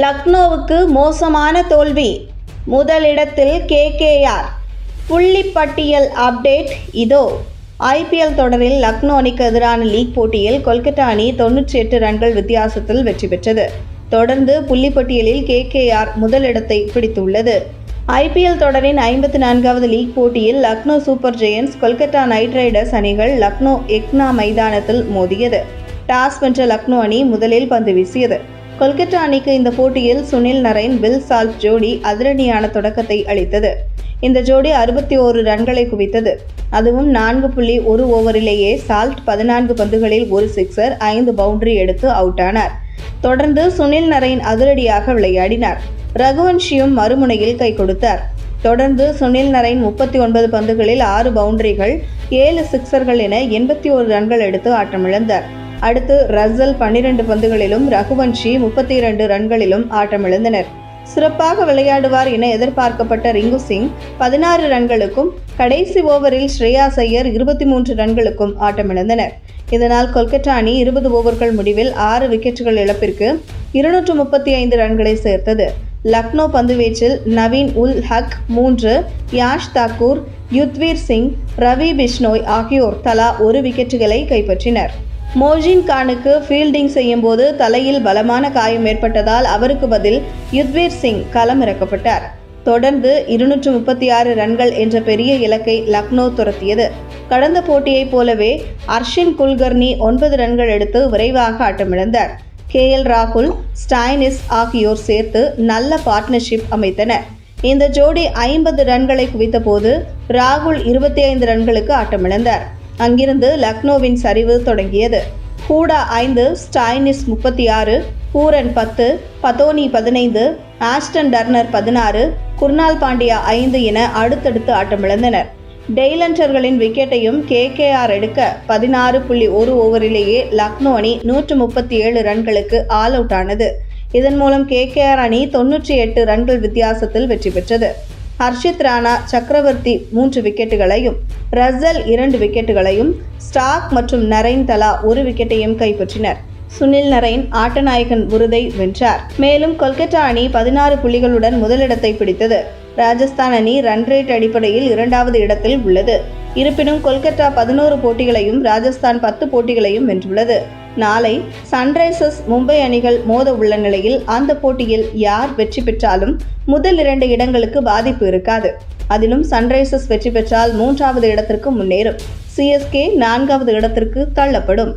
லக்னோவுக்கு மோசமான தோல்வி. முதலிடத்தில் கேகேஆர். புள்ளிப்பட்டியல் அப்டேட் இதோ. ஐபிஎல் தொடரில் லக்னோ அணிக்கு எதிரான லீக் போட்டியில் கொல்கத்தா அணி தொன்னூற்றி எட்டு ரன்கள் வித்தியாசத்தில் வெற்றி பெற்றது. தொடர்ந்து புள்ளிப்பட்டியலில் கேகேஆர் முதலிடத்தை பிடித்துள்ளது. ஐபிஎல் தொடரின் ஐம்பத்தி நான்காவது லீக் போட்டியில் Lucknow super giants Kolkata knight riders அணிகள் லக்னோ எக்னா மைதானத்தில் மோதியது. டாஸ் வென்ற லக்னோ அணி முதலில் பந்து வீசியது. கொல்கத்தா அணிக்கு இந்த போட்டியில் சுனில் நரைன் பில் சால்ட் ஜோடி அதிரடியான தொடக்கத்தை அளித்தது. இந்த ஜோடி அறுபத்தி ஓரு ரன்களை குவித்தது. அதுவும் நான்கு புள்ளி ஒரு ஓவரிலேயே சால்ட் பதினான்கு பந்துகளில் ஒரு சிக்ஸர் ஐந்து பவுண்டரி எடுத்து அவுட் ஆனார் தொடர்ந்து சுனில் நரைன் அதிரடியாக விளையாடினார். ரகுவன்ஷியும் மறுமுனையில் கை கொடுத்தார். தொடர்ந்து சுனில் நரைன் முப்பத்தி ஒன்பது பந்துகளில் ஆறு பவுண்டரிகள் ஏழு சிக்சர்கள் என எண்பத்தி ஒரு ரன்கள் எடுத்து ஆட்டமிழந்தார். அடுத்து ரசல் பன்னிரண்டு பந்துகளிலும் ரகுவன்ஷி முப்பத்தி இரண்டு ரன்களிலும் ஆட்டமிழந்தனர். சிறப்பாக விளையாடுவார் என எதிர்பார்க்கப்பட்ட ரிங்கு சிங் பதினாறு ரன்களுக்கும் கடைசி ஓவரில் ஸ்ரேயா சையர் இருபத்தி மூன்று ரன்களுக்கும் ஆட்டமிழந்தனர். இதனால் கொல்கத்தா அணி இருபது ஓவர்கள் முடிவில் ஆறு விக்கெட்டுகள் இழப்பிற்கு இருநூற்று முப்பத்தி ஐந்து ரன்களை சேர்த்தது. லக்னோ பந்துவீச்சில் நவீன் உல் ஹக் மூன்று யாஷ் தாக்கூர் யுத்வீர் சிங் ரவி பிஷ்னோய் ஆகியோர் தலா ஒரு விக்கெட்டுகளை கைப்பற்றினர். மோஜின் கானுக்கு ஃபீல்டிங் செய்யும்போது தலையில் பலமான காயம் ஏற்பட்டதால் அவருக்கு பதில் யுத்வீர் சிங் களமிறக்கப்பட்டார். தொடர்ந்து இருநூற்று முப்பத்தி ஆறு ரன்கள் என்ற பெரிய இலக்கை லக்னோ துரத்தியது. கடந்த போட்டியைப் போலவே அர்ஷின் குல்கர்னி ஒன்பது ரன்கள் எடுத்து விரைவாக ஆட்டமிழந்தார். கே எல் ராகுல் ஸ்டைனிஸ் ஆகியோர் சேர்த்து நல்ல பார்ட்னர்ஷிப் அமைத்தனர். இந்த ஜோடி ஐம்பது ரன்களை குவித்தபோது ராகுல் இருபத்தி ஐந்து ரன்களுக்கு ஆட்டமிழந்தார். அங்கிருந்து லக்னோவின் சரிவு தொடங்கியது. ஹூடா ஐந்து ஸ்டைனிஸ் முப்பத்தி ஆறு பூரன் பத்து பதோனி பதினைந்து ஆஸ்டன் டர்னர் பதினாறு குர்னால் பாண்டியா ஐந்து என அடுத்தடுத்து ஆட்டமிழந்தனர். டெய்லண்டர்களின் விக்கெட்டையும் கேகேஆர் எடுக்க பதினாறு புள்ளி ஒரு ஓவரிலேயே லக்னோ அணி நூற்று முப்பத்தி ஏழு ரன்களுக்கு ஆல் அவுட் ஆனது. இதன் மூலம் கேகேஆர் அணி தொன்னூற்றி எட்டு ரன்கள் வித்தியாசத்தில் வெற்றி பெற்றது. ஹர்ஷித் ராணா சக்கரவர்த்தி மூன்று விக்கெட்டுகளையும் ரசல் இரண்டு விக்கெட்டுகளையும் ஸ்டாக் மற்றும் நரைன் தலா ஒரு விக்கெட்டையும் கைப்பற்றினர். சுனில் நரைன் ஆட்டநாயகன் விருதை வென்றார். மேலும் கொல்கத்தா அணி பதினாறு புள்ளிகளுடன் முதலிடத்தை பிடித்தது. ராஜஸ்தான் அணி ரன் ரேட் அடிப்படையில் இரண்டாவது இடத்தில் உள்ளது. இருப்பினும் கொல்கத்தா பதினோரு போட்டிகளையும் ராஜஸ்தான் பத்து போட்டிகளையும் வென்றுள்ளது. நாளை சன்ரைசர்ஸ் மும்பை அணிகள் மோத உள்ள நிலையில் அந்த போட்டியில் யார் வெற்றி பெற்றாலும் முதல் இரண்டு இடங்களுக்கு பாதிப்பு இருக்காது. அதிலும் சன்ரைசர்ஸ் வெற்றி பெற்றால் மூன்றாவது இடத்திற்கு முன்னேறும். சிஎஸ்கே நான்காவது இடத்திற்கு தள்ளப்படும்.